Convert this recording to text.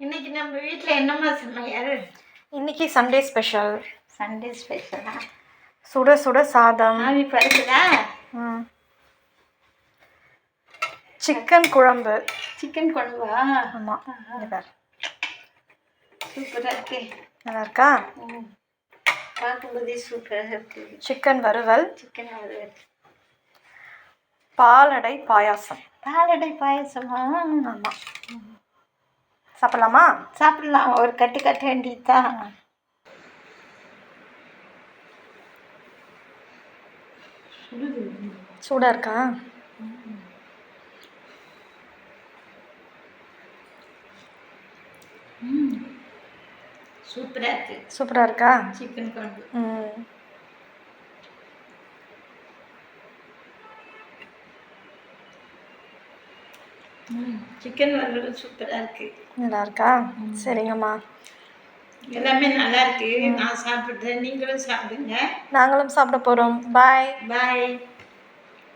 இன்னைக்கு நம்ம வீட்டில் என்னம்மா சமையல்? இன்னைக்கு சண்டே ஸ்பெஷல் சண்டே ஸ்பெஷலா சுட சுட சாதம். ஆவி பறக்குதா ம். சிக்கன் குழம்பு. சிக்கன் குழம்பா? ஆமாம் சூப்பராக இருக்கு நல்லா இருக்கா. ம். பார்க்கும்போதே சூப்பராக இருக்கு. சிக்கன் வறுவல். சிக்கன் வறுவல். பாலடை பாயாசம். பாலடை பாயசமா? ஆமாம் சாப்பிடலாமா? சாப்பிடலாம். ஒரு கட்டு கட்ட வேண்டியதுதான். சூடாக இருக்கா? சூப்பராக இருக்கு. சூப்பராக இருக்கா? சிக்கன் குழம்பு. ம். சிக்கன் வறுவல் சூப்பராக இருக்கு. நல்லா இருக்கா சரிங்கம்மா. எல்லாமே நல்லா இருக்கு நான் சாப்பிட்றேன். நீங்களும் சாப்பிடுங்க. நாங்களும் சாப்பிட போகிறோம் பாய் பாய்